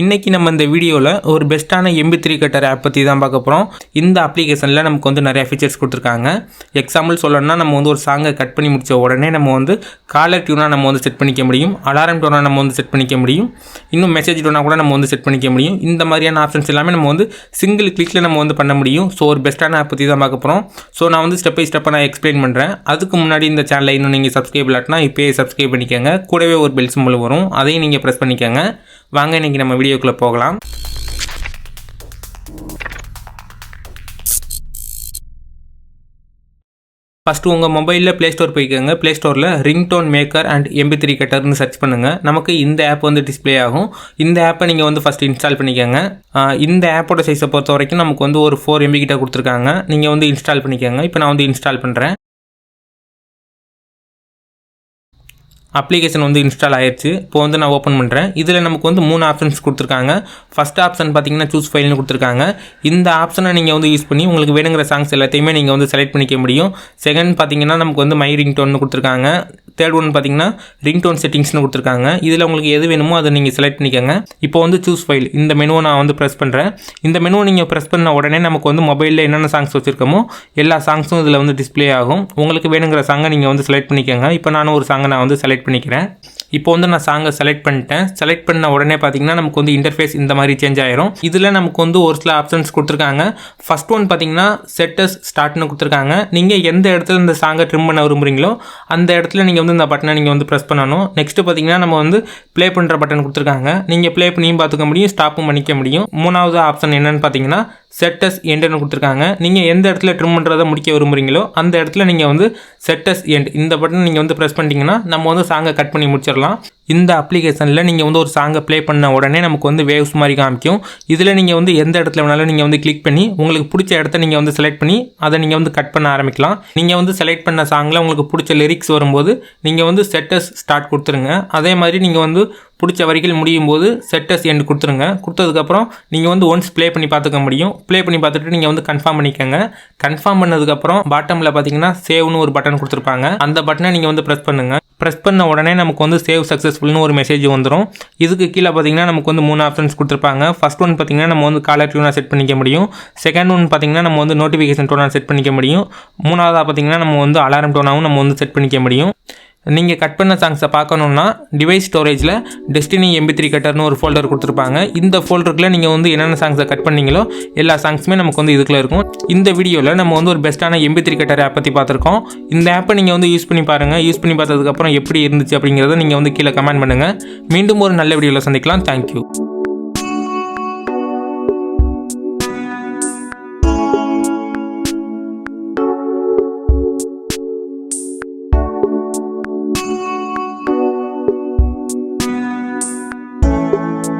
இன்றைக்கி நம்ம இந்த வீடியோவில் ஒரு பெஸ்ட்டான எம்பி த்ரீ கட்டர் ஆப் பற்றி தான் பார்க்க போகிறோம் இந்த அப்ளிகேஷனில் நமக்கு வந்து நிறையா ஃபீச்சர்ஸ் கொடுத்துருக்காங்க. எக்ஸாம்பிள் சொல்லணும்னா நம்ம வந்து ஒரு சாங்கை கட் பண்ணி முடித்த உடனே நம்ம வந்து காலர் டியூனாக நம்ம வந்து செட் பண்ணிக்க முடியும். அலாரம் டோனாக நம்ம வந்து செட் பண்ணிக்க முடியும். இன்னும் மெசேஜ் டோனாக கூட நம்ம வந்து செட் பண்ணிக்க முடியும். இந்த மாதிரியான ஆப்ஷன்ஸ் எல்லாமே நம்ம வந்து சிங்கிள் கிளிக்கில் நம்ம வந்து பண்ண முடியும். ஸோ ஒரு பெஸ்ட்டான ஆப் பற்றி தான் பார்க்க போகிறோம் ஸோ நான் வந்து ஸ்டெப் பை ஸ்டெப்பாக நான் எக்ஸ்பிளைன் பண்ணுறேன் அதுக்கு முன்னாடி இந்த சேனலை இன்னும் நீங்கள் சப்ஸ்கிரைப் இல்லாட்டினா இப்போயே சப்ஸ்கிரைப் பண்ணிக்கோங்க. கூடவே ஒரு பெல் சிம்பிள் வரும். அதையும் நீங்கள் ப்ரெஸ் பண்ணிக்கோங்க. வாங்க இன்றைக்கி நம்ம வீடியோக்குள்ளே போகலாம். ஃபஸ்ட்டு உங்கள் மொபைலில் ப்ளே ஸ்டோர் போய்க்கோங்க. ப்ளே ஸ்டோரில் ringtone maker and MP three கட்டர்னு search பண்ணுங்கள் நமக்கு இந்த ஆப் வந்து டிஸ்ப்ளே ஆகும். இந்த ஆப்பை நீங்கள் வந்து ஃபஸ்ட் இன்ஸ்டால் பண்ணிக்கோங்க. இந்த ஆப்போட சைஸை பொறுத்த வரைக்கும் நமக்கு வந்து ஒரு ஃபோர் எம்பி கிட்ட கொடுத்துருக்காங்க. நீங்கள் வந்து இன்ஸ்டால் பண்ணிக்கோங்க. இப்போ நான் வந்து இன்ஸ்டால் பண்ணுறேன் அப்ளிகேஷன் வந்து இன்ஸ்டால் ஆயிடுச்சு இப்போ வந்து நான் ஓப்பன் பண்ணுறேன் இதில் நமக்கு வந்து மூணு ஆப்ஷன்ஸ் கொடுத்துருக்காங்க. ஃபஸ்ட் ஆப்ஷன் பார்த்தீங்கன்னா சூஸ் ஃபைல்னு கொடுத்துருக்காங்க. இந்த ஆப்ஷனை நீங்கள் வந்து யூஸ் பண்ணி உங்களுக்கு வேணுங்கிற சாங்ஸ் எல்லாத்தையுமே நீங்கள் வந்து செலக்ட் பண்ணிக்க முடியும். செகண்ட் பார்த்தீங்கன்னா நமக்கு வந்து மை ரிங்டோன் கொடுத்துருக்காங்க. தேர்ட் ஒன் பார்த்தீங்கன்னா ரிங் டோன் செட்டிங்ஸ்னு கொடுத்துருக்காங்க. இதில் உங்களுக்கு எது வேணுமோ அதை நீங்கள் செலக்ட் பண்ணிக்கோங்க. இப்போ வந்து சூஸ் ஃபைல் இந்த மெனுவை நான் வந்து ப்ரெஸ் பண்ணுறேன் இந்த மெனுவை நீங்கள் ப்ரெஸ் பண்ண உடனே நமக்கு வந்து மொபைலில் என்னென்ன சாங்ஸ் வச்சுருக்கோமோ எல்லா சாங்ஸும் இதில் வந்து டிஸ்பிளே ஆகும். உங்களுக்கு வேணுங்கிற சாங்கை நீங்கள் வந்து செலக்ட் பண்ணிக்கோங்க. இப்போ நானும் ஒரு சாங்கை நான் வந்து செலக்ட் பண்ணிக்கிறேன். இப்போ வந்து நான் சாங்கை செலக்ட் பண்ணிட்டேன். செலக்ட் பண்ண உடனே பார்த்தீங்கன்னா நமக்கு வந்து இன்டர்ஃபேஸ் இந்த மாதிரி சேஞ்ச் ஆயிரும். இதில் நமக்கு வந்து ஒரு சில ஆப்ஷன்ஸ் கொடுத்துருக்காங்க. ஃபர்ஸ்ட் ஒன் பார்த்தீங்கன்னா செட்டஸ் ஸ்டார்ட்னு கொடுத்துருக்காங்க. நீங்கள் எந்த இடத்துல இந்த சாங்கை ட்ரிம் பண்ண விரும்புகிறீங்களோ அந்த இடத்துல நீங்கள் வந்து இந்த பட்டனை நீங்கள் வந்து ப்ரெஸ் பண்ணணும். நெக்ஸ்ட்டு பார்த்தீங்கன்னா நம்ம வந்து ப்ளே பண்ணுற பட்டன் கொடுத்துருக்காங்க. நீங்கள் ப்ளே பண்ணியும் பார்த்துக்க முடியும் ஸ்டாப்பும் பண்ணிக்க முடியும். மூணாவது ஆப்ஷன் என்னென்னு பார்த்தீங்கன்னா செட்டஸ் எண்டுன்னு கொடுத்துருக்காங்க. நீங்கள் எந்த இடத்துல ட்ரிம் பண்ணுறதை முடிக்க விரும்புகிறீங்களோ அந்த இடத்துல நீங்கள் வந்து செட்டஸ் எண்ட் இந்த பட்டன் நீங்கள் வந்து ப்ரெஸ் பண்ணிட்டீங்கன்னா நம்ம வந்து சாங்கை கட் பண்ணி முடிச்சிடலாம். இந்த அப்ளிகேஷனில் நீங்கள் வந்து ஒரு சாங்கை ப்ளே பண்ண உடனே நமக்கு வந்து வேவ்ஸ் மாதிரி காமிக்கும் இதில் நீங்கள் வந்து எந்த இடத்துல வேணாலும் நீங்கள் வந்து கிளிக் பண்ணி உங்களுக்கு பிடிச்ச இடத்த நீங்கள் வந்து செலக்ட் பண்ணி அதை நீங்கள் வந்து கட் பண்ண ஆரம்பிக்கலாம் நீங்கள் வந்து செலக்ட் பண்ண சாங்கில் உங்களுக்கு பிடிச்ச லிரிக்ஸ் வரும்போது நீங்கள் வந்து செட்டஸ் ஸ்டார்ட் கொடுத்துருங்க அதே மாதிரி நீங்கள் வந்து பிடிச்ச வரிகள் முடியும் போது செட்டஸ் எண்டு கொடுத்துருங்க கொடுத்ததுக்கப்புறம் நீங்கள் வந்து ஒன்ஸ் ப்ளே பண்ணி பார்த்துக்க முடியும் ப்ளே பண்ணி பார்த்துட்டு நீங்கள் வந்து கன்ஃபார்ம் பண்ணிக்கோங்க கன்ஃபார்ம் பண்ணதுக்கப்புறம் பாட்டமில் பார்த்தீங்கன்னா சேவ்னு ஒரு பட்டன் கொடுத்துருப்பாங்க அந்த பட்டனை நீங்கள் வந்து ப்ரெஸ் பண்ணுங்கள் ப்ரெஸ் பண்ண உடனே நமக்கு வந்து சேவ் சக்ஸஸ்ஃபுல்னு ஒரு மெசேஜ் வந்துடும் இதுக்கு கீழே பார்த்தீங்கன்னா நமக்கு வந்து மூணு ஆப்ஷன்ஸ் கொடுத்துருப்பாங்க. ஃபர்ஸ்ட் ஒன் பார்த்தீங்கன்னா நம்ம வந்து காலர் டியூனாக செட் பண்ணிக்க முடியும். செகண்ட் ஒன் பார்த்தீங்கன்னா நம்ம வந்து நோட்டிஃபிகேஷன் டோனாக செட் பண்ணிக்க முடியும். மூணாவதாக பார்த்தீங்கன்னா நம்ம வந்து அலாரம் டோனாகவும் நம்ம வந்து செட் பண்ணிக்க முடியும். நீங்கள் கட் பண்ண சாங்ஸை பார்க்கணுன்னா டிவைஸ் ஸ்டோரேஜில் டெஸ்டினி எம்பி த்ரீ கட்டர்னு ஒரு ஃபோல்டர் கொடுத்துருப்பாங்க. இந்த ஃபோல்டருக்குள்ள நீங்கள் வந்து என்னென்ன சாங்ஸை கட் பண்ணீங்களோ எல்லா சாங்ஸுமே நமக்கு வந்து இதுக்குள்ள இருக்கும். இந்த வீடியோவில் நம்ம வந்து ஒரு பெஸ்ட்டான எம்பி த்ரீ கட்டர் ஆப் பற்றி பார்த்துருக்கோம். இந்த ஆப்பை நீங்கள் வந்து யூஸ் பண்ணி பாருங்கள் யூஸ் பண்ணி பார்த்ததுக்கப்புறம் எப்படி இருந்துச்சு அப்படிங்கிறத நீங்கள் வந்து கீழே கமெண்ட் பண்ணுங்கள் மீண்டும் ஒரு நல்ல வீடியோவில் சந்திக்கலாம். தேங்க்யூ